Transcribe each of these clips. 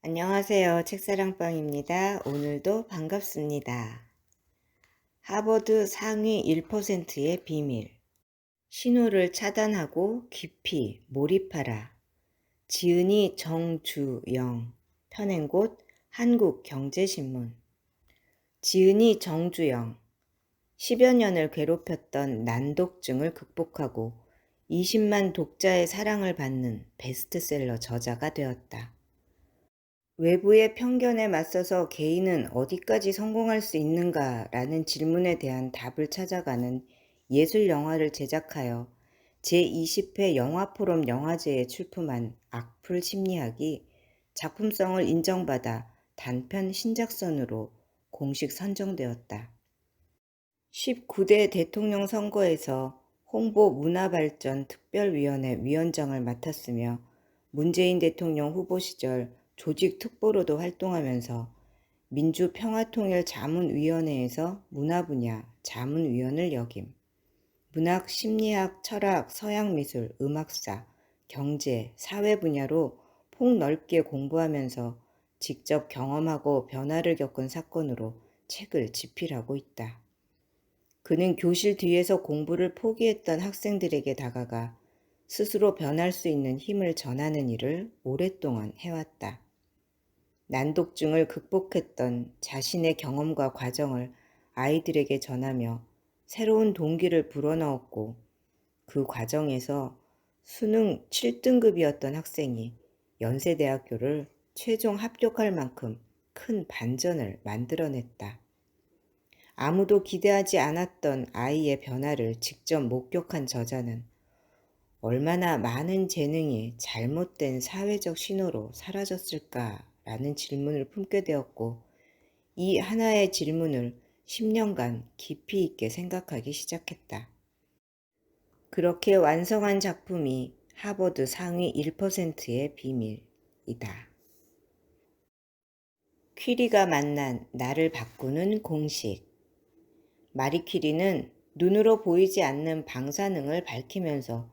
안녕하세요. 책사랑방입니다. 오늘도 반갑습니다. 하버드 상위 1%의 비밀. 신호를 차단하고 깊이 몰입하라. 지은이 정주영. 편행곳 한국경제신문. 지은이 정주영. 10여 년을 괴롭혔던 난독증을 극복하고 20만 독자의 사랑을 받는 베스트셀러 저자가 되었다. 외부의 편견에 맞서서 개인은 어디까지 성공할 수 있는가 라는 질문에 대한 답을 찾아가는 예술 영화를 제작하여 제20회 영화포럼 영화제에 출품한 악플 심리학이 작품성을 인정받아 단편 신작선으로 공식 선정되었다. 19대 대통령 선거에서 홍보 문화발전 특별위원회 위원장을 맡았으며 문재인 대통령 후보 시절 조직 특보로도 활동하면서 민주평화통일자문위원회에서 문화 분야 자문위원을 역임. 문학, 심리학, 철학, 서양미술, 음악사, 경제, 사회 분야로 폭넓게 공부하면서 직접 경험하고 변화를 겪은 사건으로 책을 집필하고 있다. 그는 교실 뒤에서 공부를 포기했던 학생들에게 다가가 스스로 변할 수 있는 힘을 전하는 일을 오랫동안 해왔다. 난독증을 극복했던 자신의 경험과 과정을 아이들에게 전하며 새로운 동기를 불어넣었고 그 과정에서 수능 7등급이었던 학생이 연세대학교를 최종 합격할 만큼 큰 반전을 만들어냈다. 아무도 기대하지 않았던 아이의 변화를 직접 목격한 저자는 얼마나 많은 재능이 잘못된 사회적 신호로 사라졌을까 라는 질문을 품게 되었고 이 하나의 질문을 10년간 깊이 있게 생각하기 시작했다. 그렇게 완성한 작품이 하버드 상위 1%의 비밀이다. 퀴리가 만난 나를 바꾸는 공식. 마리 퀴리는 눈으로 보이지 않는 방사능을 밝히면서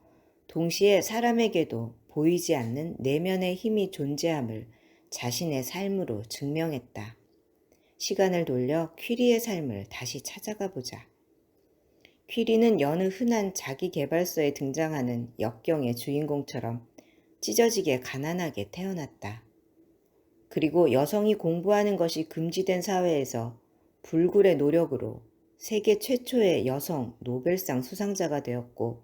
동시에 사람에게도 보이지 않는 내면의 힘이 존재함을 자신의 삶으로 증명했다. 시간을 돌려 퀴리의 삶을 다시 찾아가 보자. 퀴리는 여느 흔한 자기 개발서에 등장하는 역경의 주인공처럼 찢어지게 가난하게 태어났다. 그리고 여성이 공부하는 것이 금지된 사회에서 불굴의 노력으로 세계 최초의 여성 노벨상 수상자가 되었고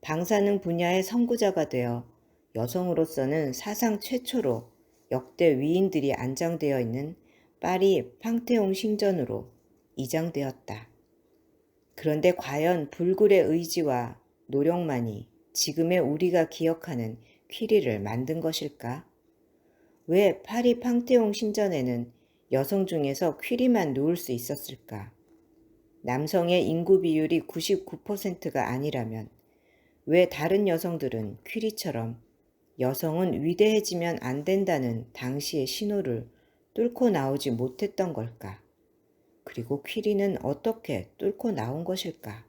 방사능 분야의 선구자가 되어 여성으로서는 사상 최초로 역대 위인들이 안장되어 있는 파리 팡테옹 신전으로 이장되었다. 그런데 과연 불굴의 의지와 노력만이 지금의 우리가 기억하는 퀴리를 만든 것일까? 왜 파리 팡테옹 신전에는 여성 중에서 퀴리만 누울 수 있었을까? 남성의 인구 비율이 99%가 아니라면 왜 다른 여성들은 퀴리처럼 여성은 위대해지면 안 된다는 당시의 신호를 뚫고 나오지 못했던 걸까? 그리고 퀴리는 어떻게 뚫고 나온 것일까?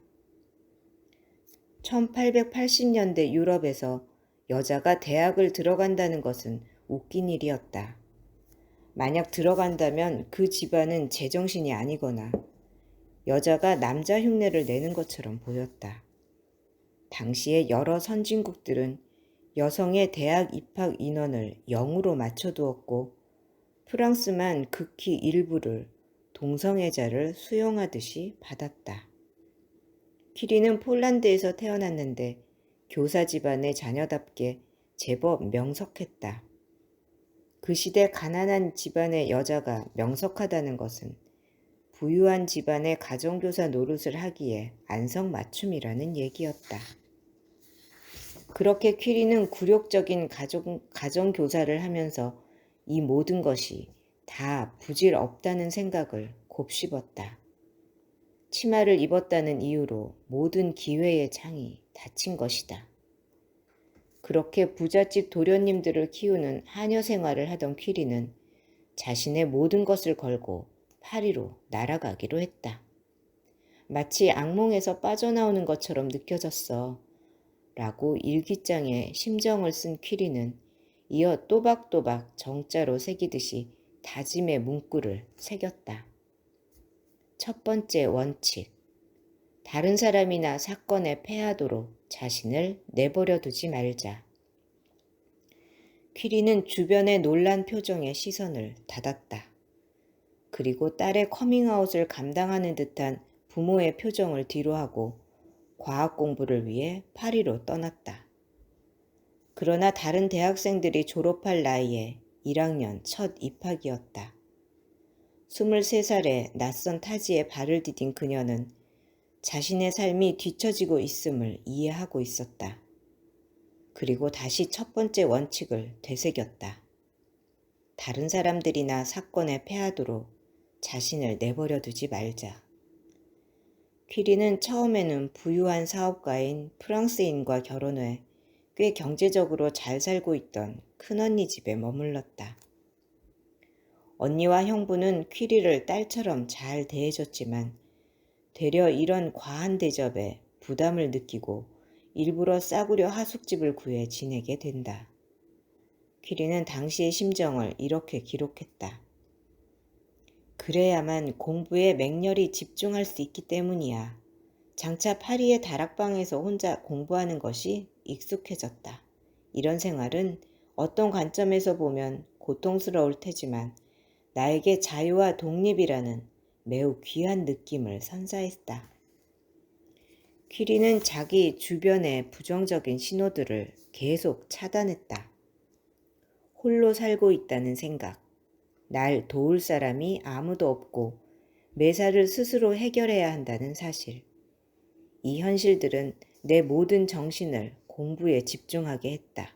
1880년대 유럽에서 여자가 대학을 들어간다는 것은 웃긴 일이었다. 만약 들어간다면 그 집안은 제정신이 아니거나 여자가 남자 흉내를 내는 것처럼 보였다. 당시의 여러 선진국들은 여성의 대학 입학 인원을 0으로 맞춰두었고 프랑스만 극히 일부를 동성애자를 수용하듯이 받았다. 키리는 폴란드에서 태어났는데 교사 집안의 자녀답게 제법 명석했다. 그 시대 가난한 집안의 여자가 명석하다는 것은 부유한 집안의 가정교사 노릇을 하기에 안성맞춤이라는 얘기였다. 그렇게 퀴리는 굴욕적인 가정, 가정교사를 하면서 이 모든 것이 다 부질 없다는 생각을 곱씹었다. 치마를 입었다는 이유로 모든 기회의 창이 닫힌 것이다. 그렇게 부잣집 도련님들을 키우는 하녀 생활을 하던 퀴리는 자신의 모든 것을 걸고 파리로 날아가기로 했다. 마치 악몽에서 빠져나오는 것처럼 느껴졌어. 라고 일기장에 심정을 쓴 퀴리는 이어 또박또박 정자로 새기듯이 다짐의 문구를 새겼다. 첫 번째 원칙. 다른 사람이나 사건에 패하도록 자신을 내버려 두지 말자. 퀴리는 주변의 놀란 표정에 시선을 닫았다. 그리고 딸의 커밍아웃을 감당하는 듯한 부모의 표정을 뒤로하고 과학 공부를 위해 파리로 떠났다. 그러나 다른 대학생들이 졸업할 나이에 1학년 첫 입학이었다. 23살에 낯선 타지에 발을 디딘 그녀는 자신의 삶이 뒤처지고 있음을 이해하고 있었다. 그리고 다시 첫 번째 원칙을 되새겼다. 다른 사람들이나 사건에 패하도록 자신을 내버려 두지 말자. 퀴리는 처음에는 부유한 사업가인 프랑스인과 결혼해 꽤 경제적으로 잘 살고 있던 큰언니 집에 머물렀다. 언니와 형부는 퀴리를 딸처럼 잘 대해줬지만 되려 이런 과한 대접에 부담을 느끼고 일부러 싸구려 하숙집을 구해 지내게 된다. 퀴리는 당시의 심정을 이렇게 기록했다. 그래야만 공부에 맹렬히 집중할 수 있기 때문이야. 장차 파리의 다락방에서 혼자 공부하는 것이 익숙해졌다. 이런 생활은 어떤 관점에서 보면 고통스러울 테지만 나에게 자유와 독립이라는 매우 귀한 느낌을 선사했다. 퀴리는 자기 주변의 부정적인 신호들을 계속 차단했다. 홀로 살고 있다는 생각, 날 도울 사람이 아무도 없고 매사를 스스로 해결해야 한다는 사실, 이 현실들은 내 모든 정신을 공부에 집중하게 했다.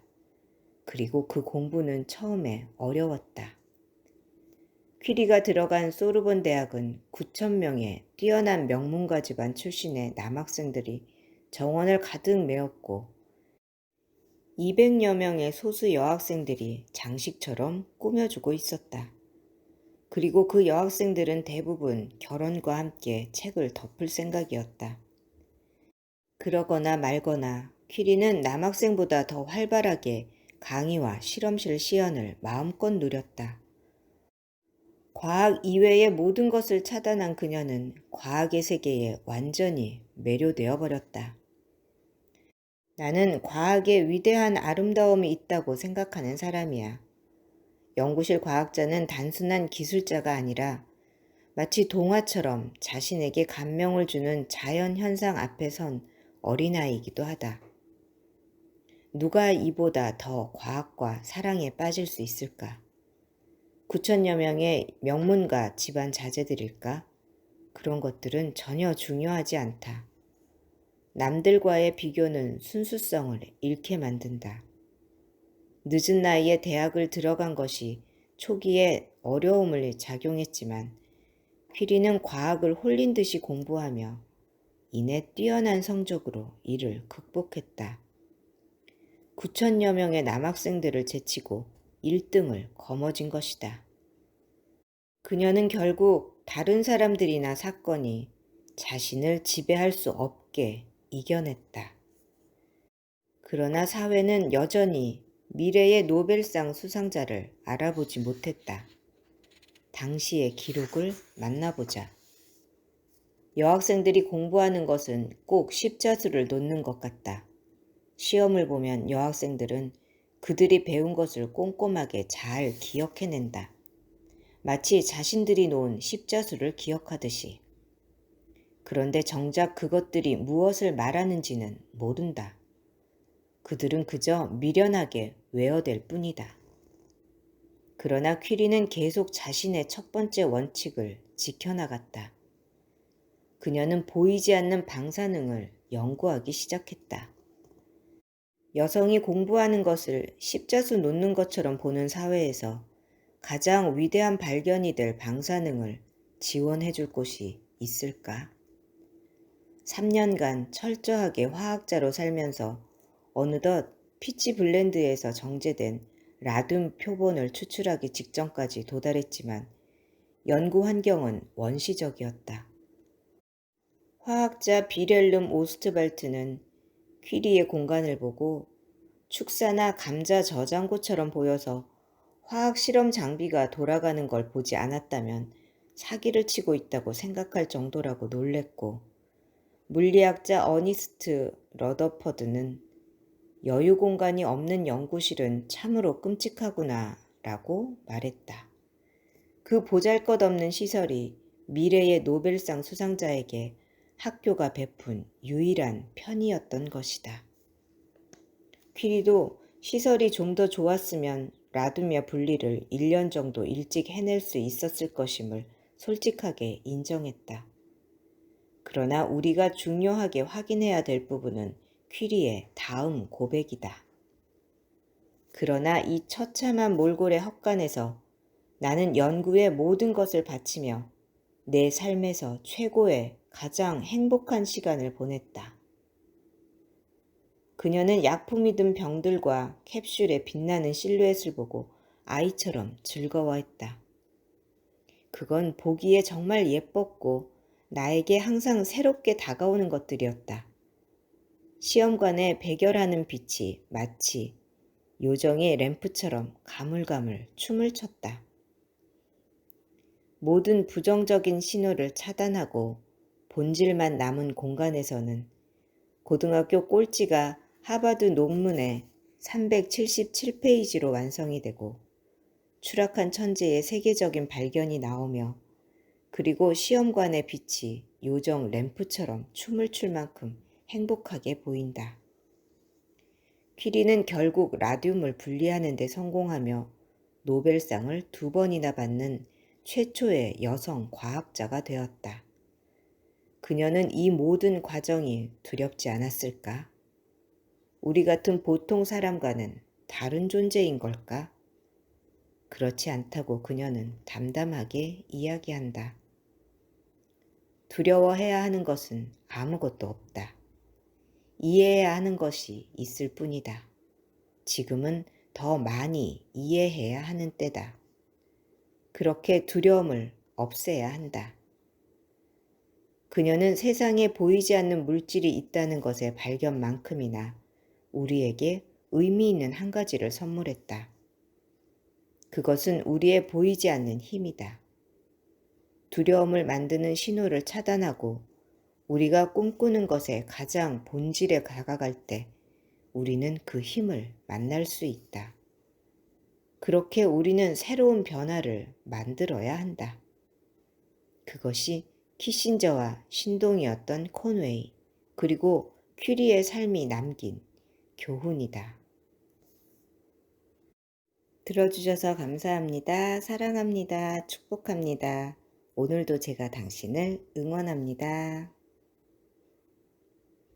그리고 그 공부는 처음에 어려웠다. 퀴리가 들어간 소르본 대학은 9천 명의 뛰어난 명문가 집안 출신의 남학생들이 정원을 가득 메웠고 200여 명의 소수 여학생들이 장식처럼 꾸며주고 있었다. 그리고 그 여학생들은 대부분 결혼과 함께 책을 덮을 생각이었다. 그러거나 말거나 퀴리는 남학생보다 더 활발하게 강의와 실험실 시연을 마음껏 누렸다. 과학 이외의 모든 것을 차단한 그녀는 과학의 세계에 완전히 매료되어 버렸다. 나는 과학에 위대한 아름다움이 있다고 생각하는 사람이야. 연구실 과학자는 단순한 기술자가 아니라 마치 동화처럼 자신에게 감명을 주는 자연 현상 앞에 선 어린아이이기도 하다. 누가 이보다 더 과학과 사랑에 빠질 수 있을까? 9천여 명의 명문가 집안 자제들일까? 그런 것들은 전혀 중요하지 않다. 남들과의 비교는 순수성을 잃게 만든다. 늦은 나이에 대학을 들어간 것이 초기에 어려움을 작용했지만 퀴리는 과학을 홀린 듯이 공부하며 이내 뛰어난 성적으로 이를 극복했다. 9천여 명의 남학생들을 제치고 1등을 거머쥔 것이다. 그녀는 결국 다른 사람들이나 사건이 자신을 지배할 수 없게 이겨냈다. 그러나 사회는 여전히 미래의 노벨상 수상자를 알아보지 못했다. 당시의 기록을 만나보자. 여학생들이 공부하는 것은 꼭 십자수를 놓는 것 같다. 시험을 보면 여학생들은 그들이 배운 것을 꼼꼼하게 잘 기억해낸다. 마치 자신들이 놓은 십자수를 기억하듯이. 그런데 정작 그것들이 무엇을 말하는지는 모른다. 그들은 그저 미련하게 외워댈 뿐이다. 그러나 퀴리는 계속 자신의 첫 번째 원칙을 지켜나갔다. 그녀는 보이지 않는 방사능을 연구하기 시작했다. 여성이 공부하는 것을 십자수 놓는 것처럼 보는 사회에서 가장 위대한 발견이 될 방사능을 지원해 줄 곳이 있을까? 3년간 철저하게 화학자로 살면서 어느덧 피치 블렌드에서 정제된 라듐 표본을 추출하기 직전까지 도달했지만 연구 환경은 원시적이었다. 화학자 비렐름 오스트발트는 퀴리의 공간을 보고 축사나 감자 저장고처럼 보여서 화학 실험 장비가 돌아가는 걸 보지 않았다면 사기를 치고 있다고 생각할 정도라고 놀랬고, 물리학자 어니스트 러더퍼드는 여유 공간이 없는 연구실은 참으로 끔찍하구나 라고 말했다. 그 보잘 것 없는 시설이 미래의 노벨상 수상자에게 학교가 베푼 유일한 편이었던 것이다. 퀴리도 시설이 좀 더 좋았으면 라두미아 분리를 1년 정도 일찍 해낼 수 있었을 것임을 솔직하게 인정했다. 그러나 우리가 중요하게 확인해야 될 부분은 퀴리의 다음 고백이다. 그러나 이 처참한 몰골의 헛간에서 나는 연구에 모든 것을 바치며 내 삶에서 최고의 가장 행복한 시간을 보냈다. 그녀는 약품이 든 병들과 캡슐의 빛나는 실루엣을 보고 아이처럼 즐거워했다. 그건 보기에 정말 예뻤고 나에게 항상 새롭게 다가오는 것들이었다. 시험관에 백열하는 빛이 마치 요정의 램프처럼 가물가물 춤을 췄다. 모든 부정적인 신호를 차단하고 본질만 남은 공간에서는 고등학교 꼴찌가 하버드 논문의 377페이지로 완성이 되고 추락한 천재의 세계적인 발견이 나오며 그리고 시험관의 빛이 요정 램프처럼 춤을 출 만큼 행복하게 보인다. 퀴리는 결국 라듐을 분리하는 데 성공하며 노벨상을 두 번이나 받는 최초의 여성 과학자가 되었다. 그녀는 이 모든 과정이 두렵지 않았을까? 우리 같은 보통 사람과는 다른 존재인 걸까? 그렇지 않다고 그녀는 담담하게 이야기한다. 두려워해야 하는 것은 아무것도 없다. 이해해야 하는 것이 있을 뿐이다. 지금은 더 많이 이해해야 하는 때다. 그렇게 두려움을 없애야 한다. 그녀는 세상에 보이지 않는 물질이 있다는 것의 발견만큼이나 우리에게 의미 있는 한 가지를 선물했다. 그것은 우리의 보이지 않는 힘이다. 두려움을 만드는 신호를 차단하고 우리가 꿈꾸는 것의 가장 본질에 다가갈 때 우리는 그 힘을 만날 수 있다. 그렇게 우리는 새로운 변화를 만들어야 한다. 그것이 키신저와 신동이었던 콘웨이, 그리고 큐리의 삶이 남긴 교훈이다. 들어주셔서 감사합니다. 사랑합니다. 축복합니다. 오늘도 제가 당신을 응원합니다.